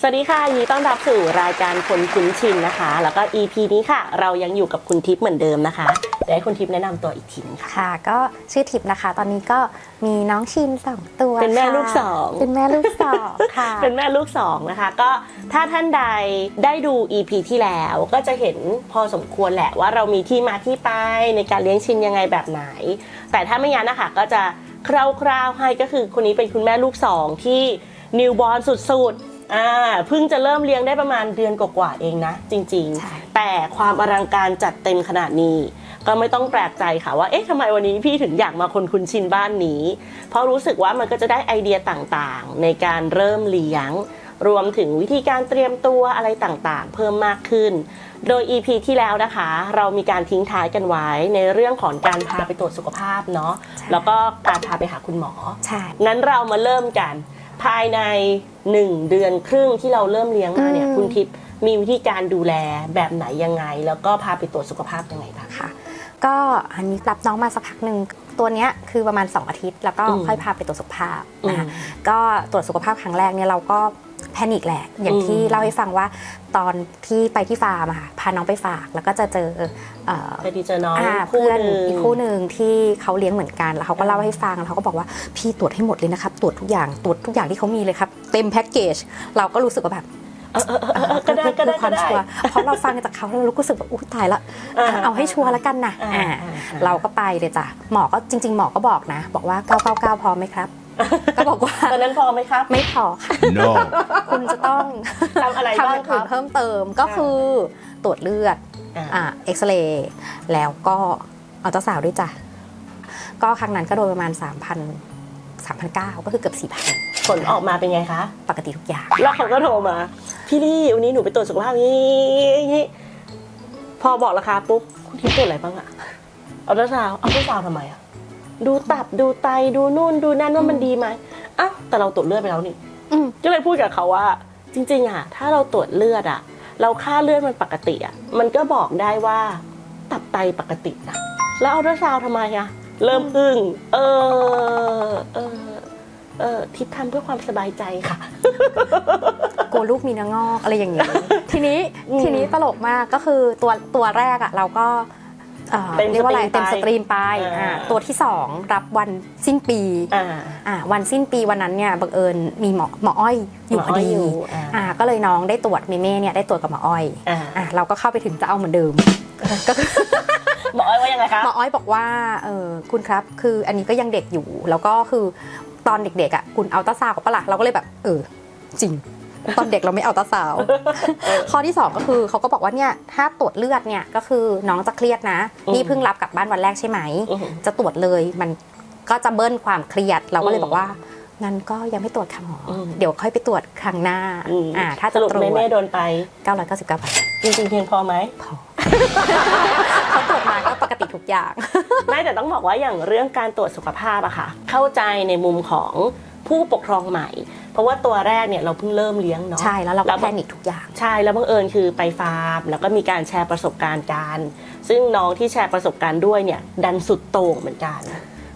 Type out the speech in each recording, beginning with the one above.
สวัสดีค่ะยินดีต้อนรับสู่รายการคนคุ้นชินนะคะ แล้วก็ EP นี้ค่ะ เรายังอยู่กับคุณทิพย์เหมือนเดิมนะคะเดี๋ยวให้คุณทิพย์แนะนำตัวอีกทีนึงค่ะ ค่ะก็ชื่อทิพย์นะคะ ตอนนี้ก็มีน้องชินสองตัวเป็นแม่ค่ะลูกสอง เป็นแม่ลูกสองค่ะ เป็นแม่ลูกสองนะคะ ก็ถ้าท่านใดได้ดู EP ที่แล้วก็จะเห็นพอสมควรแหละว่าเรามีที่มาที่ไปในการเลี้ยงชินยังไงแบบไหน แต่ถ้าไม่งั้นนะคะก็จะคร่าวๆให้ก็คือคนนี้เป็นคุณแม่ลูกสองที่นิวบอ r n สุดๆ อ่าเพิ่งจะเริ่มเลี้ยงได้ประมาณเดือนกว่าๆเองนะ จริงใช่ๆแต่ความอลังการจัดเต็มขนาดนี้ ก็ไม่ต้องแปลกใจค่ะว่าเอ๊ะทำไมวันนี้พี่ถึงอยากมาคนคุณชินบ้านนี้ เพราะรู้สึกว่ามันก็จะได้ไอเดียต่างๆ ในการเริ่มเลี้ยง รวมถึงวิธีการเตรียมตัวอะไรต่างๆ เพิ่มมากขึ้น โดย EP ที่แล้วนะคะ เรามีการทิ้งท้ายกันไว้ในเรื่องของการพาไปตรวจสุขภาพเนาะแล้วก็การพาไปหาคุณหมอใช่งั้นเรามาเริ่มกัน ภายใน 1 เดือนครึ่งที่เราเริ่มเลี้ยงมาเนี่ยอืมคุณทิพย์มีวิธีการดูแลแบบไหนยังไง แล้วก็พาไปตรวจสุขภาพยังไงบ้างค่ะ ก็อันนี้รับน้องมาสักพักหนึ่งตัวเนี้ยคือประมาณ 2 อาทิตย์ แล้วก็อืมค่อยพาไปตรวจสุขภาพอืนะมคะก็ตรวจสุขภาพครั้งแรกเนี่ยเราก็ แพนิคแหละ อย่างที่อืมเล่าให้ฟังว่าตอนที่ไปที่ฟาร์มอะค่ะพาน้องไปฝากแล้วก็จะเจอเอ่อไปดีเจอน้องอ่าคู่เพื่อนหนึ่งอีกคู่หนึ่งที่เขาเลี้ยงเหมือนกันแล้วเขาก็เล่าให้ฟังแล้วเขาก็บอกว่าพี่ตรวจให้หมดเลยนะครับตรวจทุกอย่างตรวจทุกอย่างที่เขามีเลยครับเต็มแพ็กเกจเราก็รู้สึกว่าแบบเออเออเออเออก็ได้ก็ได้เพื่อความก็ได้ชัวร์เพราะเราฟังจากเขาแล้วเรารู้สึกว่าอุ้ยตายละอ่าเอาให้ชัวร์แล้วกันนะอ่าอ่าอ่าอ่าเราก็ไปเลยจ้ะหมอก็จริง ๆ หมอก็บอกนะ บอกว่า 999 พอไหมครับ ก็บอกว่าตอนนั้นพอไหมครับ ไม่พอค่ะ No. คุณจะต้องทำอะไรทำบ้าองย่างครัอื่บนเพิ่มเติมก็คือตรวจเลือดอ่าอ่าเอ็กซเรย์แล้วก็อัลตราซาวด์ด้วยจ้ะก็ครั้งนั้นก็โดนประมาณ 3,000 3,900ก็คือเกือบ4,000ผลออกมาเป็นไงคะ ปกติทุกอย่าง แล้วเขาก็โทรมา พี่ลี่วันนี้หนูไปตรวจสุขภาพนี่นี่พอบอกราคาปุ๊บคุณทิพย์ตรวจอะไรบ้างอะอัลตราซาวด์อัลตราซาวด์ทำไมอะ ดูตับดูไตดูนู่นดูนั่นว่ามันดีไหมอ้าวแต่เราตรวจเลือดไปแล้วนี่อืมก็เลยพูดกับเขาว่า จริง ๆอะถ้าเราตรวจเลือดอะเราค่าเลือดมันปกติอะมันก็บอกได้ว่าตับไตปกตินะแล้วอัลตราซาวด์ทำไมอะเริ่มอึ้งเออเออเออทิพย์ทำเพื่อความสบายใจค่ะกลัวลูกมีเนื้องอกอะไรอย่างนี้ ทีนี้อืมทีนี้ตลกมากก็คือตัวตัวแรกอะเราก็ เอ่อเต็มเรียกว่าอะไรสตรีมไปเต็มสตรีมไปอ่าอ่าตัวที่สองรับวันสิ้นปีอ่าอ่าวันสิ้นปีวันนั้นเนี่ยบังเอิญมีหมอหมออ้อยอยู่พอดีหมออ้อยอยู่อ่าอ่าก็เลยน้องได้ตรวจเมเม่เนี่ยได้ตรวจกับหมออ้อยอ่าอ่าเราก็เข้าไปถึงจะเอาเหมือนเดิมก็คือหมออ้อยว่ายังไงคะหมออ้อยบอกว่าเออคุณครับ คืออันนี้ก็ยังเด็กอยู่ แล้วก็คือตอนเด็กๆอะคุณเอาตราซาวด์กับปะละเราก็เลยแบบเออจริง ตอนเด็กเราไม่เอาตราซาวด์ข้อที่สองก็คือเขาก็บอกว่าเนี่ยถ้าตรวจเลือดเนี่ยก็คือน้องจะเครียดนะอืมนี่เพิ่งรับกลับบ้านวันแรกใช่ไหมอือหือจะตรวจเลยมันก็จะเบิ้ลความเครียดเราก็เลยอืมบอกว่างั้นก็ยังไม่ตรวจค่ะหมออมเดี๋ยวค่อยไปตรวจครั้งหน้าอืมอ่าถ้าสจะรุปตรวจแม่แม่โดนไป 999บาทจริงๆเพียงพอไหมพอเขาตรวจมาก็ปกติทุกอย่างไม่แต่ต้องบอกว่าอย่างเรื่องการตรวจสุขภาพอะค่ะ เข้าใจในมุมของผู้ปกครองใหม่ เพราะว่าตัวแรกเนี่ยเราเพิ่งเริ่มเลี้ยงเนาะใช่แล้วเราแล้ก็วแพนิคทุกอย่าง ใช่แล้วบังเอิญคือไปฟาร์ม แล้วก็มีการแชร์ประสบการณ์กัน ซึ่งน้องที่แชร์ประสบการณ์ด้วยเนี่ยดันสุดโต่งเหมือนกัน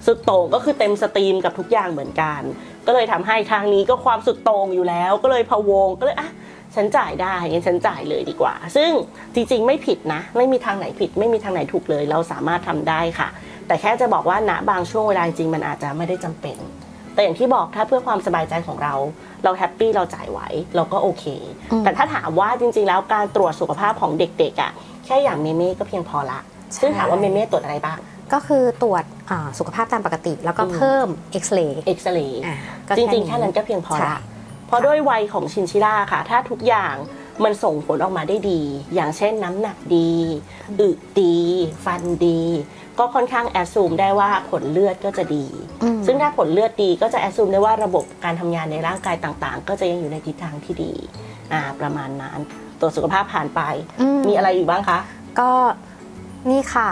สุดโต่งก็คือเต็มสตรีมกับทุกอย่างเหมือนกัน ก็เลยทำให้ทางนี้ก็ความสุดโต่งอยู่แล้ว ก็เลยพะวงก็เลยอะฉันจ่ายได้งั้นฉันจ่ายเลยดีกว่า ซึ่งจริงๆไม่ผิดนะ ไม่มีทางไหนผิด ไม่มีทางไหนถูกเลย เราสามารถทำได้ค่ะ แต่แค่จะบอกว่าณบางช่วงเวลาจริงๆมันอาจจะไม่ได้จำเป็น แต่อย่างที่บอกถ้าเพื่อความสบายใจของเรา เราแฮปปี้เราจ่ายไหวเราก็โอเคอืมแต่ถ้าถามว่าจริงๆ แล้วการตรวจสุขภาพของเด็กๆอะแค่อย่างเมเม่ก็เพียงพอละซึ่งถามว่าเมเม่ตรวจอะไรบ้างก็คือตรวจอ่าสุขภาพตามปกติ แล้วก็อืมเพิ่มเอ็กซเรย์เอ็กซเรย์อ่าจริงๆ แค่นั้นก็เพียงพอใช่ละเพราะด้วยวัยของชินชิล่าค่ะ ถ้าทุกอย่าง มันส่งผลออกมาได้ดี อย่างเช่นน้ำหนักดีอึดี ฟันดี ก็ค่อนข้างแอดซูมได้ว่าผลเลือดก็จะดีอืมซึ่งถ้าผลเลือดดีก็จะแอดซูมได้ว่าระบบการทำงานในร่างกายต่างๆ ก็จะยังอยู่ในทิศทางที่ดีอ่าประมาณนั้นตรวจสุขภาพผ่านไปอืมมีอะไรอีกบ้างคะ ก็นี่ค่ะ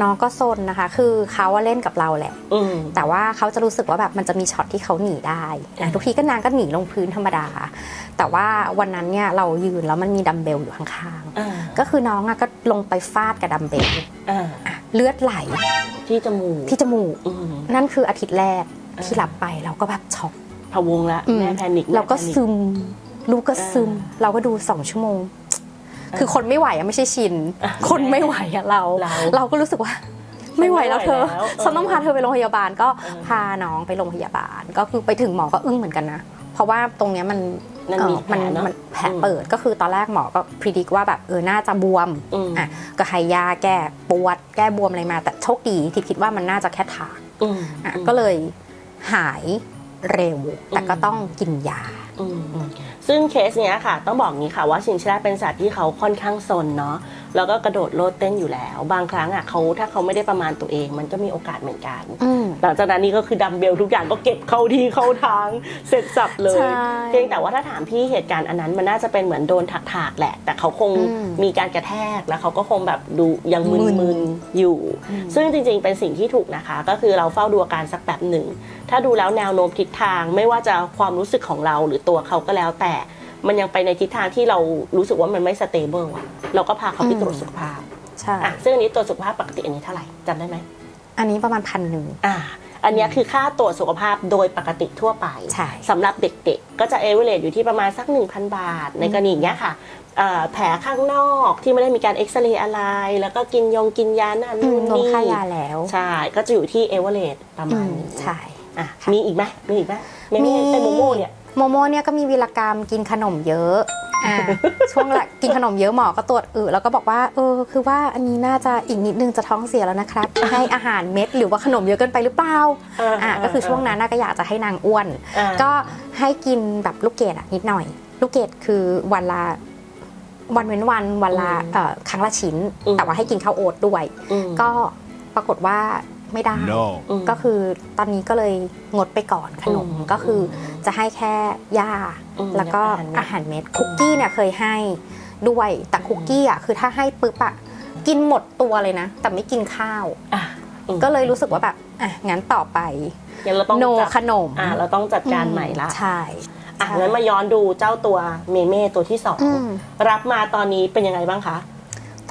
น้องก็ซนนะคะ คือเขาว่าเล่นกับเราแหละ อืม แต่ว่าเขาจะรู้สึกว่าแบบมันจะมีช็อตที่เขาหนีได้อืนะมทุกทีก็นางก็หนีลงพื้นธรรมดา แต่ว่าวันนั้นเนี่ยเรายืนแล้วมันมีดัมเบลอยู่ข้างอ่าๆ ก็คือน้องอะก็ลงไปฟาดกับดัมเบลอ่าอะเลือดไหลที่จมูกที่จมูก อืม นั่นคืออาทิตย์แรกอ่า ที่หลับไปเราก็แบบช็อก พะวงละอืม แม่แพนิคแม่เราก็แพนิค ซึม ลูกก็ซึม เราก็ดูสองชั่วโมง คือคนไม่ไหวอะไม่ใช่ชิน คนไม่ไหวอะเรา เราเราก็รู้สึกว่าไม่ไหวแล้วเธอไม่ไหวแล้วฉันต้องพาเธอไปโรงพยาบาลก็เออพาน้องไปโรงพยาบาล ก็คือไปถึงหมอก็อึ้งเหมือนกันนะ เพราะว่าตรงเนี้ยมันมันมีเอ่อมันแผลเนอะมันแผลอืมเปิดก็คือตอนแรกหมอก็พิจิตว่าแบบเออน่าจะบวมอืมอะก็ให้ยาแก้ปวดแก้บวมอะไรมาแต่โชคดีที่คิดว่ามันน่าจะแค่ถากอืมอะก็เลยหาย เร็ว แต่ก็อืมต้องกินยาอืมซึ่งเคสเนี้ยค่ะ ต้องบอกงี้ค่ะว่าชินชิล่าเป็นสัตว์ที่เขาค่อนข้างซนเนาะแล้วก็กระโดดโลดเต้นอยู่แล้ว บางครั้งอะเขาถ้าเขาไม่ได้ประมาณตัวเอง มันก็มีโอกาสเหมือนกันอืมหลังจากนั้นนี่ก็คือดัมเบลทุกอย่างก็เก็บเข้าที่เข้าทางเสร็จสับเลยใช่เพียงแต่ว่าถ้าถามพี่เหตุการณ์อันนั้นมันน่าจะเป็นเหมือนโดนถากๆแหละ แต่เขาคงอืมมีการกระแทกแล้วเขาก็คงแบบดูยังมึมึนนๆอยู่ ซึ่งจริงๆเป็นสิ่งที่ถูกนะคะ ก็คือเราเฝ้าดูอาการสักแบบหนึ่ง ถ้าดูแล้วแนวโน้มทิศทางไม่ว่าจะความรู้สึกของเราหรือตัวเขาก็แล้วแต่มันยังไปในทิศทางที่เรารู้สึกว่ามันไม่สเตเบิลอะเราก็พาเขาไปตรวจสุขภาพใช่อะซึ่งอันนี้ตรวจสุขภาพปกติอันนี้เท่าไหร่จำได้ไหมอันนี้ประมาณพันหนึ่งอ่าอันเนี้ยคือค่าตรวจสุขภาพโดยปกติทั่วไปใช่สำหรับเด็กๆ ก็จะเอเวอเรอยู่ที่ประมาณสัก 1,000 บาท ในกรณีเนี้ยค่ะเอ่อแผลข้างนอกที่ไม่ได้มีการเอ็กซเรย์อะไร แล้วก็กินยงกินยานั่นอืนู่มนรวมนี่ค่ายาแล้ว ใช่ ก็จะอยู่ที่เอเวอเรประอืมาณมนี้ใช่ อะมีอีกไหมมีอีกไหมไม่ไม่มีไอโมโม่เนี่ย โมโมเนี่ยก็มีวีรกรรมกินขนมเยอะอ่า ช่วงละกินขนมเยอะหมอก็ตรวจอึแล้วก็บอกว่าเออคือว่าอันนี้น่าจะอีกนิดนึงจะท้องเสียแล้วนะครับ ให้อาหารเม็ดหรือว่าขนมเยอะเกินไปหรือเปล่าเอออ่อ่าก็คือช่วงนั้นน่าก็อยากจะให้นางอ้วนอ่าก็ให้กินแบบลูกเกดอะนิดหน่อย ลูกเกดคือวันละวันเว้นวันวันละอืมเอ่อครั้งละชิ้น อืม แต่ว่าให้กินข้าวโอ๊ตด้วยอืมก็ปรากฏว่า ไม่ได้ No. อืมก็คือตอนนี้ก็เลยงดไปก่อนขนมอืมก็คือจะให้แค่หญ้าอืมแล้วก็อาอาหาหารรเม็เม็ดดคุกกี้เนี่ยเคยให้ด้วยแต่คุกกี้อะคือถ้าให้ปุ๊บอะกินหมดตัวเลยนะ แต่ไม่กินข้าวอะอืมก็เลยรู้สึกว่าแบบอะงั้นต่อไปงั้นเราต้องโนจัดขนมอะเราต้องจัดการใหม่ละใช่อะใช่งั้นมาย้อนดูเจ้าตัวเมเม่ตัวที่สองอืมรับมาตอนนี้เป็นยังไงบ้างคะ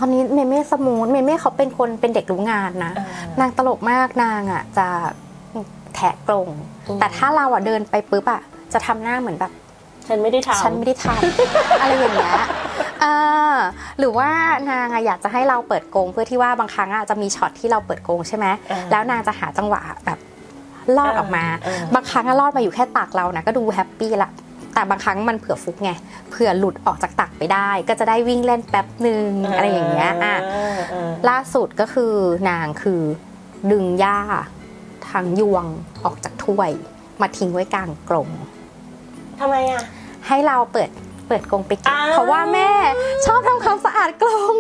ตอนนี้เมเม่สมูทเมเม่เขาเป็นคนเป็นเด็กรู้งานนะอ่านางตลกมากนางอะจะแทะกรงอืมแต่ถ้าเราอะเดินไปปุ๊บอะจะทำหน้าเหมือนแบบ ฉันไม่ได้ทำฉันไม่ได้ทำอะไรอย่างเงี้ยเออหรือว่านางอะอยากจะให้เราเปิดกรงเพื่อที่ว่าบางครั้งอะจะมีช็อตที่เราเปิดกรงใช่ไหมอ่าแล้วนางจะหาจังหวะแบบลอดออกมาอ่าบางครั้งอะลอดมาอยู่แค่ตักเรานะก็ดูแฮปปี้ละ แต่บางครั้งมันเผื่อฟุกไงเผื่อหลุดออกจากตักไปได้ ก็จะได้วิ่งเล่นแป๊บหนึ่งอะไรอย่างเงี้ยอะเออล่าสุดก็คือนางคือดึงหญ้าทางยวงออกจากถ้วย มาทิ้งไว้กลางกรงทำไมอะให้เราเปิดเปิดกรงไปเก็บอ้าวเพราะว่าแม่ชอบทำความสะอาดกรง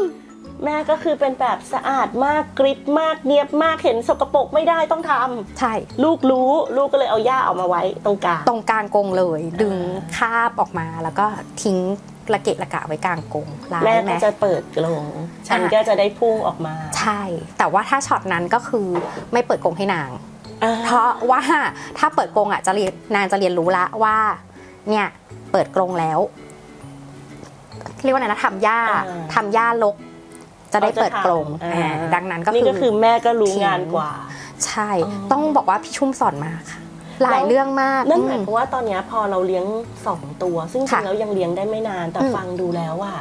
แม่ก็คือเป็นแบบสะอาดมากกริบมากเนียบมากเห็นสกปรกไม่ได้ต้องทำใช่ ลูกรู้ลูกก็เลยเอาหญ้าออกมาไว้ตรงกลาง ตรงกลางกรงเลย ดึงคาบออกมาแล้วก็ทิ้งระเกะระกะไว้กลางกรงร้ายแม่ไหม ก็จะเปิดกรงฉันอะ ก็จะได้พุ่งออกมาใช่ แต่ว่าถ้าช็อตนั้นก็คือไม่เปิดกรงให้นางเพราะว่าถ้าเปิดกรงอะจะเรียนนางจะเรียนรู้ละว่า เนี่ยเปิดกรงแล้ว เรียกว่าไงนะทำหญ้าอ่าทำหญ้าลก จะได้เปิดกรงอ่าอ่าดังนั้นก็นี่คือก็คือแม่ก็รู้ทิ้งงานกว่า ใช่อ๋อต้องบอกว่าพี่ชุ่มสอนมาค่ะหลายเรื่องมากนั่นหมายอืมความว่าตอนเนี้ยพอเราเลี้ยงสองตัว ซึ่งจริค่ะงแล้วยังเลี้ยงได้ไม่นานแต่อืมฟังดูแล้วว่า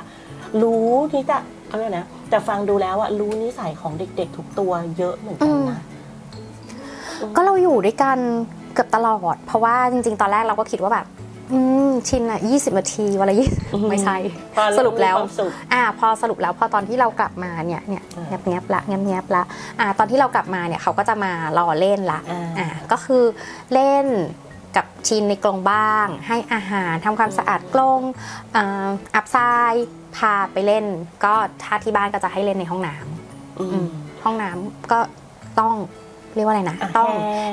รู้ที่จะเขาเรียกนะแต่ฟังดูแล้วอะรู้นิสัยของเด็ก ๆ ทุกตัวเยอะเหมือนกันนะก็เราอยู่ด้วยกันเกือบตลอด เพราะว่าจริง ๆ ตอนแรกเราก็คิดว่าแบบ อืมชินอะ20นาทีวันละยี่อืมไม่ใช่พอสรุปแล้วมีความสุข อ่าพอสรุปแล้วพอตอนที่เรากลับมาเนี่ยเนี่ยอ่าแงบแงบๆละแงบแงบๆละอ่าตอนที่เรากลับมาเนี่ยเขาก็จะมารอเล่นละอ่า อ่าก็คือเล่นกับชินในกรงบ้าง ให้อาหารทำความสะอาดกรงอ่าอับทรายพาไปเล่น ก็ถ้าที่บ้านก็จะให้เล่นในห้องน้ำอือืมมห้องน้ำก็ต้อง เรียกว่าอะไรนะ อะต้อง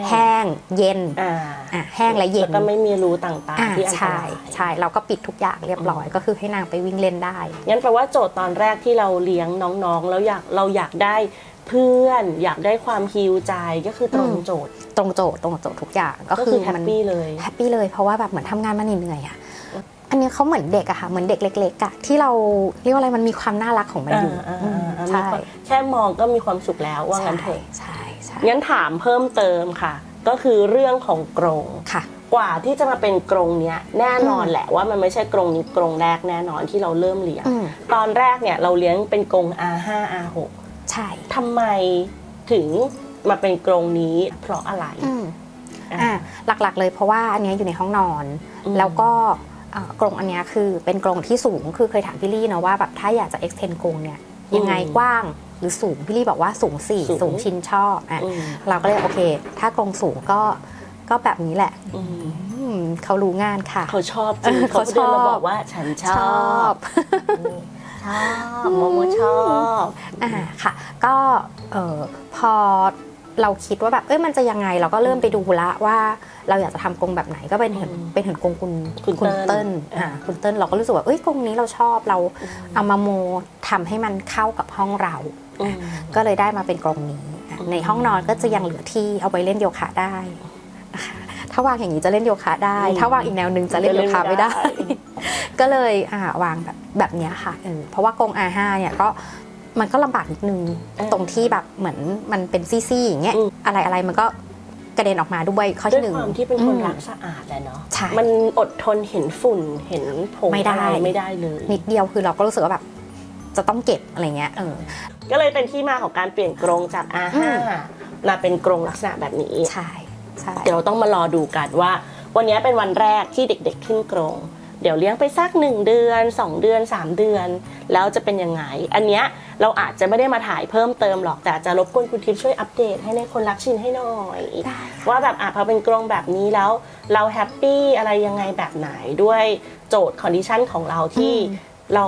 แห้งแห้งเย็นอ่าอะแห้งและเย็แล้นวก็ไม่มีรูต่างอ่าๆที่อันตใช่รายใช่เราก็ปิดทุกอย่างเรียบร้อย ก็คือให้นางไปวิ่งเล่นได้ งั้นแปลว่าโจทย์ตอนแรกที่เราเลี้ยงน้องๆ แล้วอยากเราอยากได้เพื่อน อยากได้ความฮิวใจก็คือตรงอืม โจทย์ตรงโจทย์ตรงโจทย์ทุกอย่างก็ก็คืคืออแฮปมัน ปี้เลย แฮปปี้เลยเพราะว่าแบบเหมือนทำงานมาเหนื่อยๆอะอันนี้เขาเหมือนเด็กอะค่ะ เหมือนเด็กเล็กๆอะที่เราเรียกว่าอะไรมันมีความน่ารักของมันอยู่อ่าอืมอ่าอ่าใช่มีความแค่มองก็มีความสุขแล้วว่างั้นเถอะ ใช่ใช่ งั้นถามเพิ่มเติมค่ะ ก็คือเรื่องของกรงค่ะ กว่าที่จะมาเป็นกรงเนี้ยแน่นอนแหละว่ามันไม่ใช่กรงนี้กรงแรกแน่นอนที่เราเริ่มเลี้ยง อืม ตอนแรกเนี่ยเราเลี้ยงเป็นกรง R5 R6 ใช่ ทำไมถึงมาเป็นกรงนี้ เพราะอะไร อืมอะอ่าหลักๆเลยเพราะว่าอันเนี้ยอยู่ในห้องนอน อืม แล้วก็เอ่อกรงอันเนี้ยคือเป็นกรงที่สูงคือเคยถามพี่ลี่นะว่าแบบถ้าอยากจะ extend กรงเนี่ยยังไงกว้าง หรือสูงพี่ลี่บอกว่าสูงสี่สูงสูงชินชอบอะอืม เราก็เลยโอเค ถ้ากรงสูงก็ก็แบบนี้แหละอืมอืมเขารู้งานค่ะ เขาชอบจริงเออเขาเขาเดินมาชอบบอกว่าฉันชชออบบชอบโมโมชอบ อ่าค่ะ ก็เออพอ เราคิดว่าแบบเอ้ยมันจะยังไงเราก็เริ่มไปดูละว่าเราอยากจะทำกรงแบบไหนก็เป็นเห็นอืมเป็นเห็นกรงคุณคุณเติ้ลอ่าคุณเติ้ลเราก็รู้สึกว่าเอ้ยกรงนี้เราชอบเราเอามาโมทำให้มันเข้ากับห้องเราอืมก็เลยได้มาเป็นกรงนี้อะอืมในห้องนอนก็จะยังเหลือที่เอาไปเล่นโยคะได้นะคะถ้าวางอย่างนี้จะเล่นโยคะได้ ถ้าวางอีกแนวหนึงจะเล่นโยคะไม่ได้ ก็เลยอ่าวางแบบแบบเนี้ยค่ะเออเพราะว่ากรง R5 เนี่ยก็ มันก็ลำบากนิดนึงเออตรงที่แบบเหมือนมันเป็นซี่ๆอย่างเงี้ยอืมอะไรอะไรมันก็กระเด็นออกมาด้วยข้อด้วยที่หนึ่งความที่เป็นคนอืมรักสะอาดแหละเนาะใช่มันอดทนเห็นฝุ่นเห็นผงไม่ได้อะไรไม่ได้เลยนิดเดียวคือเราก็รู้สึกว่าแบบจะต้องเก็บอะไรเงี้ยเออก็เลยเป็นที่มาของการเปลี่ยนกรงจากอื R5 มมาเป็นกรงลักษณะแบบนี้ใช่ใช่เดี๋ยวเราต้องมารอดูกันว่า วันนี้เป็นวันแรกที่เด็ก ๆ ขึ้นกรง เดี๋ยวเลี้ยงไปสักหนึ่งเดือน 2 เดือน 3 เดือน แล้วจะเป็นยังไง อันเนี้ยเราอาจจะไม่ได้มาถ่ายเพิ่มเติมหรอกแต่จะรบกวนคุณทิพย์ช่วยอัปเดตให้ในคนรักชินให้หน่อยได้ว่าแบบอะพอเป็นกรงแบบนี้แล้ว เราแฮปปี้อะไรยังไงแบบไหนด้วยโจทย์คอนดิชันของเราที่อืมเรา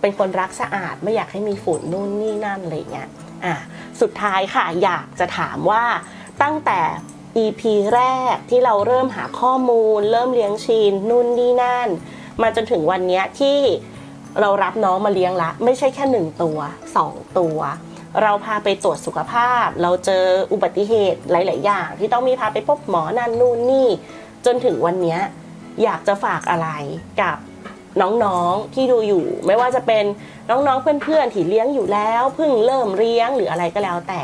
เป็นคนรักสะอาดไม่อยากให้มีฝุ่นนู่นนี่นั่นอะไรเงี้ยอะสุดท้ายค่ะอยากจะถามว่าตั้งแต่ EP แรกที่เราเริ่มหาข้อมูล เริ่มเลี้ยงชีนนู่นนี่นั่น มาจนถึงวันนี้ที่เรารับน้องมาเลี้ยงละ ไม่ใช่แค่หนึ่งตัวสองตัว เราพาไปตรวจสุขภาพ เราเจออุบัติเหตุหลาย ๆ อย่าง ที่ต้องมีพาไปพบหมอนั่นนู่นนี่ จนถึงวันนี้อยากจะฝากอะไรกับน้องๆที่ดูอยู่ ไม่ว่าจะเป็นน้องๆเพื่อนๆที่เลี้ยงอยู่แล้วเพิ่งเริ่มเลี้ยงหรืออะไรก็แล้วแต่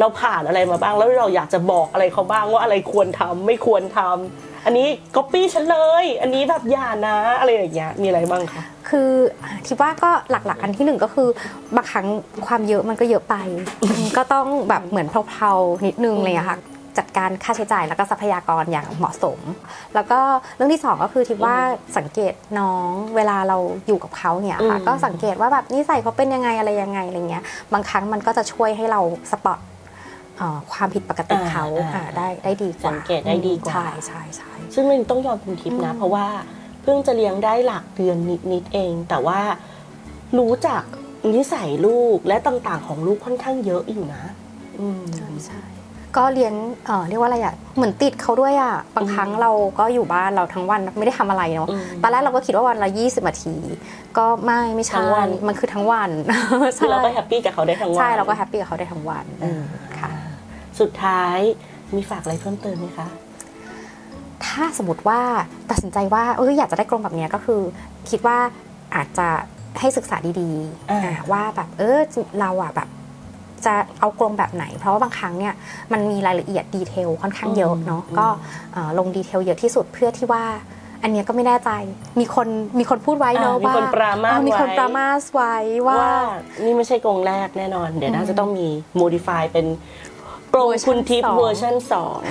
เราผ่านอะไรมาบ้างแล้วเราอยากจะบอกอะไรเขาบ้างว่าอะไรควรทำไม่ควรทำอันนี้ก๊อปปี้ฉันเลย อันนี้แบบอย่านะอะไรอย่างเงี้ยมีอะไรบ้างคะคือคิดว่าก็หลักๆ อันที่หนึ่งก็คือบางครั้งความเยอะมันก็เยอะไป ก็ต้องแบบเหมือนเพลาๆนิดนึงเลยอะค่ะจัดการค่าใช้จ่ายแล้วก็ทรัพยากรอย่างเหมาะสม แล้วก็เรื่องที่สองก็คือทิว่าสังเกตน้องเวลาเราอยู่กับเขาเนี่ยค่ะอืมก็สังเกตว่าแบบนิสัยเขาเป็นยังไงอะไรยังไงอะไรเงี้ยบางครั้งมันก็จะช่วยให้เราสปอตเอ่อ ความผิดปกติเขาอ่าได้ได้ดีกว่าสังเกตได้ดีกว่าใช่ใช่ใช่ซึ่งมันต้องยอมคุณทิพย์นะอืมเพราะว่าเพิ่งจะเลี้ยงได้หลักเดือนนิดๆเอง แต่ว่ารู้จักนิสัยลูกและต่างๆ ของลูกค่อนข้างเยอะอยู่นะอืมใช่ใช่ก็เลี้ยงเอ่อเรียกว่าอะไรอะเหมือนติดเขาด้วยอะบางครั้งเราก็อยู่บ้านเราทั้งวันไม่ได้ทำอะไรเนาะอืมตอนแรกเราก็คิดว่าวันละ20นาที ก็ไม่ไม่ใช่ทั้งวัน มันคือทั้งวันคือเราก็แฮปปี้กับเขาได้ทั้งวัน ใช่ เราก็แฮปปี้กับเขาได้ทั้งวันอืมค่ะ สุดท้ายมีฝากอะไรเพิ่มเติมไหมคะ ถ้าสมมติว่าตัดสินใจว่าเอออยากจะได้กรงแบบเนี้ยก็คือ คิดว่าอาจจะให้ศึกษาดีอ่าๆอ่าว่าแบบเออเราอะแบบจะเอากรงแบบไหน เพราะว่าบางครั้งเนี่ยมันมีรายละเอียดดีเทลค่อนข้างเยอะเนาะก็เอ่อลงดีเทลเยอะที่สุดเพื่อที่ว่า อันเนี้ยก็ไม่แน่ใจ มีคนมีคนพูดไว้เนอะอ่ามีว่าคนปรามาสเออมีคนไว้ปรามาสไว้ว่าว่า นี่ไม่ใช่กรงแรกแน่นอน เดี๋ยวน่าจะต้องมี modify เป็น กรงคุณทิพย์เวเวออร์ร์ชัชันนสอง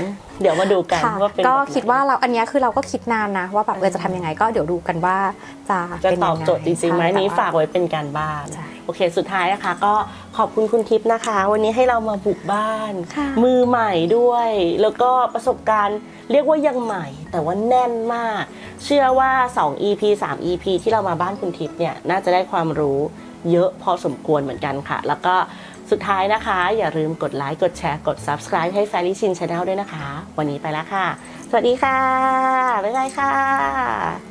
เดี๋ยวมาดูกันค่ะว่าเป็นก็แบบไหนคิดว่าเราอันเนี้ยคือเราก็คิดนานนะ ว่าแบบเออจะทำยังไงก็เดี๋ยวดูกันว่าจะจะเป็นตยัอบงไงโจทย์จริงๆไหมใช่นี้แต่ว่ฝากไว้เป็นการบ้านใช่โอเค สุดท้ายนะคะก็ขอบคุณคุณทิพย์นะคะ วันนี้ให้เรามาบุกบ้านค่ะมือใหม่ด้วย แล้วก็ประสบการณ์เรียกว่ายังใหม่ แต่ว่าแน่นมาก เชื่อว่า 2 EP 3 EP ที่เรามาบ้านคุณทิพย์เนี่ยน่าจะได้ความรู้เยอะพอสมควรเหมือนกันค่ะ แล้วก็ สุดท้ายนะคะ อย่าลืมกดไลค์กดแชร์กด subscribe ให้แฟรี่ชินชาแนลด้วยนะคะ วันนี้ไปแล้วค่ะ สวัสดีค่ะ บ๊ายบายค่ะ